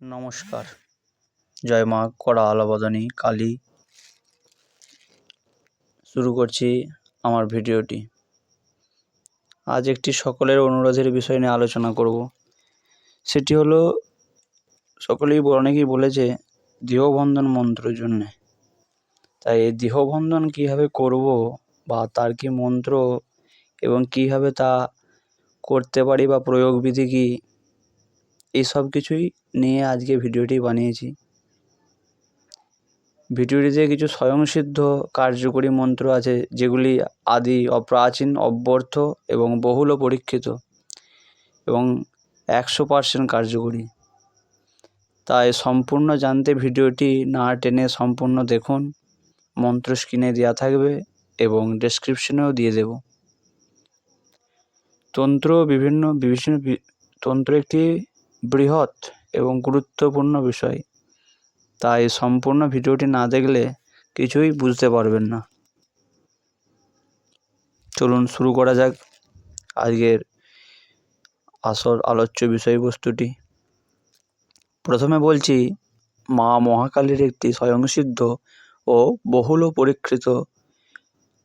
নমস্কার। জয় মা কড়া আলাবদনী, কালী। শুরু করছি আমার ভিডিওটি। আজ একটি সকলের অনুরোধের বিষয় নিয়ে আলোচনা করব। সেটি হলো, সকলেই অনেকেই বলেছে দেহবন্ধন মন্ত্রের জন্যে। তাই এই দেহবন্ধন কীভাবে করব বা তার কি মন্ত্র এবং কীভাবে তা করতে পারি বা প্রয়োগবিধি কী এই সব কিছুই নিয়ে আজকে ভিডিওটি বানিয়েছি। ভিডিওটিতে কিছু স্বয়ংসিদ্ধ কার্যকরী মন্ত্র আছে, যেগুলি আদি, অপ্রাচীন, অব্যর্থ এবং বহুল পরীক্ষিত এবং একশো পার্সেন্ট কার্যকরী। তাই সম্পূর্ণ জানতে ভিডিওটি না টেনে সম্পূর্ণ দেখুন, মন্ত্র স্ক্রিনে দেওয়া থাকবে এবং ডেসক্রিপশনেও দিয়ে দেব। তন্ত্র বিভিন্ন বিভিন্ন তন্ত্র একটি বৃহৎ এবং গুরুত্বপূর্ণ বিষয়। তাই সম্পূর্ণ ভিডিওটি না দেখলে কিছুই বুঝতে পারবেন না। চলুন শুরু করা যাক আজকের আসল আলোচ্য বিষয়বস্তুটি। প্রথমে বলছি, মা মহাকালীর একটি স্বয়ংসিদ্ধ ও বহুল পরীক্ষিত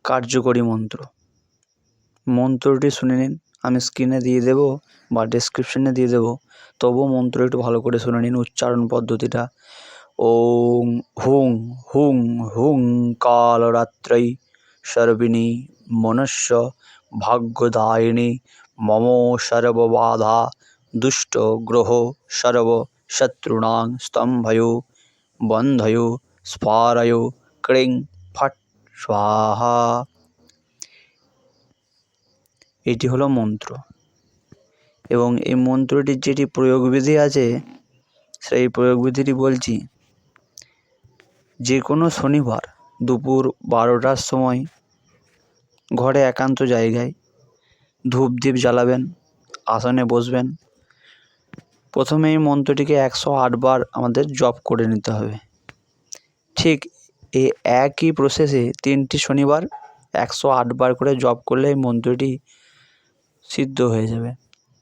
কার্যকরী মন্ত্র। মন্ত্রটি শুনে নিন। আমি স্ক্রিনে দিয়ে দেব বা ডেসক্রিপশনে দিয়ে দেব। তবুও মন্ত্র একটু ভালো করে শুনে নিন উচ্চারণ পদ্ধতিটা। ওং, হুং হুং হুং, কালরাত্রৈ, সর্বিণী মনুষ্য ভাগ্যদায়িনী, মম, সর্ববাধা, দুষ্ট, গ্রহ, সর্ব শত্রুণাং স্তম্ভয়, বন্ধয়, স্ফারয়, ক্রিং, ফট, স্বাহা। এটি হলো মন্ত্র। এবং এই মন্ত্রটির যেটি প্রয়োগবিধি আছে, সেই প্রয়োগবিধিটি বলছি যে কোনো শনিবার দুপুর বারোটার সময় ঘরে একান্ত জায়গায় ধূপ দ্বীপ জ্বালাবেন, আসনে বসবেন। প্রথমে এই মন্ত্রটিকে একশো আটবার আমাদের জপ করে নিতে হবে। ঠিক এই একই প্রসেসে তিনটি শনিবার একশো আটবার করে জপ করলে এই মন্ত্রটি সিদ্ধ হয়ে যাবে।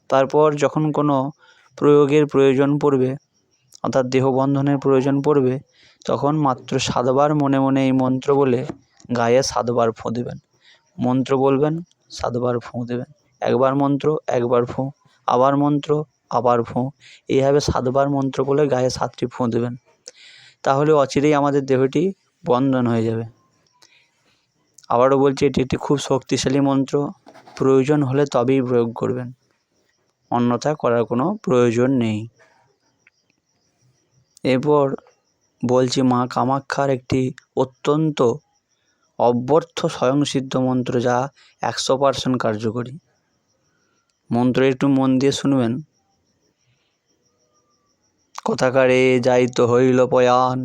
তারপর যখন কোনো প্রয়োগের প্রয়োজন পড়বে, অর্থাৎ দেহবন্ধনের প্রয়োজন পড়বে, তখন মাত্র সাতবার মনে মনে এই মন্ত্র বলে গায়ে সাতবার ফোঁ দেবেন। মন্ত্র বলবেন, সাতবার ফোঁ দেবেন। একবার মন্ত্র, একবার ফোঁ। আবার মন্ত্র, আবার ফোঁ। এইভাবে সাতবার মন্ত্র বলে গায়ে সাতটি ফোঁ দেবেন। তাহলে অচিরেই আমাদের দেহটি বন্ধন হয়ে যাবে। আবারও বলছি, এটি একটি খুব শক্তিশালী মন্ত্র। প্রয়োজন হলে তবেই প্রয়োগ করবেন। অন্যথা করার কোনো প্রয়োজন নেই। এরপর বলছি, মা কামাক্ষার একটি অত্যন্ত অব্যর্থ স্বয়ংসিদ্ধ মন্ত্র যা একশো পার্সেন্ট কার্যকরী। মন্ত্র একটু মন দিয়ে শুনবেন। কোথাকারে যাইতে হইল পয়ান,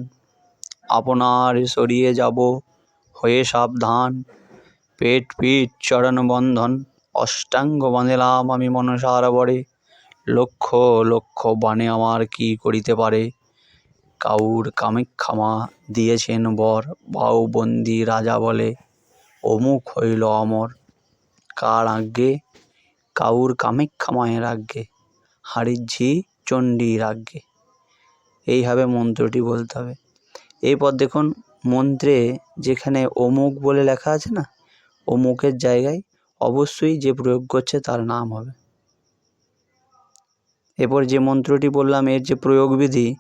আপনার সরিয়ে যাব হয়ে সাবধান। পেট পিঠ, চরণ বন্ধন, অষ্টাঙ্গ বাঁধিলাম আমি মনসার বরে। লক্ষ লক্ষ বাণে আমার কি করিতে পারে? কাউর কামাখ্যামা দিয়েছেন বর, বাউ বন্দি রাজা বলে। অমুক হইল অমর, কার আজ্ঞে? কাউর কামাখ্যা মায়ের আজ্ঞে হাড়ির ঝি চণ্ডীর আজ্ঞে এইভাবে মন্ত্রটি বলতে হবে। এরপর দেখুন, মন্ত্রে যেখানে অমুক বলে লেখা আছে না অমুকের জায়গায় অবশ্যই যে প্রয়োগ করছে তার নাম হবে। এরপর যে মন্ত্রটি বললাম, এর যে প্রয়োগবিধি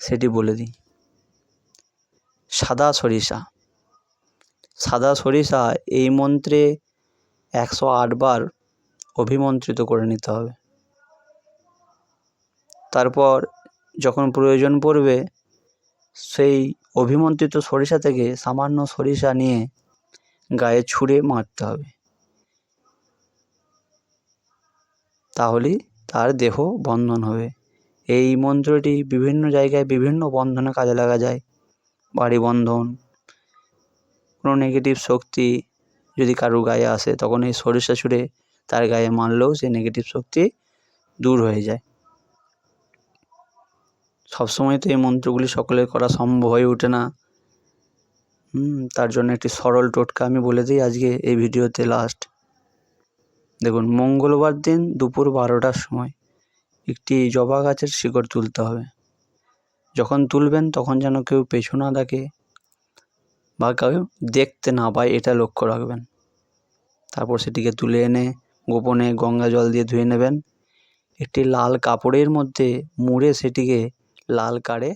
সেটি বলে দিই। সাদা সরিষা। সাদা সরিষা এই মন্ত্রে একশো আটবার অভিমন্ত্রিত করে নিতে হবে। তারপর যখন প্রয়োজন পড়বে, সেই অভিমন্ত্রিত সরিষা থেকে সামান্য সরিষা নিয়ে গায়ে ছুঁড়ে মারতে হবে। তাহলেই তার দেহ বন্ধন হবে। এই মন্ত্রটি বিভিন্ন জায়গায় বিভিন্ন বন্ধনে কাজে লাগা যায়। বাড়ি বন্ধন, কোনো নেগেটিভ শক্তি যদি কারুর গায়ে আসে, তখন এই সরিষা ছুঁড়ে তার গায়ে মারলেও সেই নেগেটিভ শক্তি দূর হয়ে যায়। সবসময় তো এই মন্ত্রগুলি সকলের করা সম্ভব হয়ে ওঠে না। তার জন্য একটি সরল টোটকা আমি বলে দিই আজকে এই ভিডিওতে লাস্ট দেখুন, মঙ্গলবার দিন দুপুর বারোটার সময় একটি জবা গাছের শিকড় তুলতে হবে। যখন তুলবেন তখন যেন কেউ পেছু না দেখে বা কেউ দেখতে না পায়, এটা লক্ষ্য রাখবেন। তারপর সেটিকে তুলে এনে গোপনে গঙ্গা জল দিয়ে ধুয়ে নেবেন। একটি লাল কাপড়ের মধ্যে মুড়ে সেটিকে লাল কারে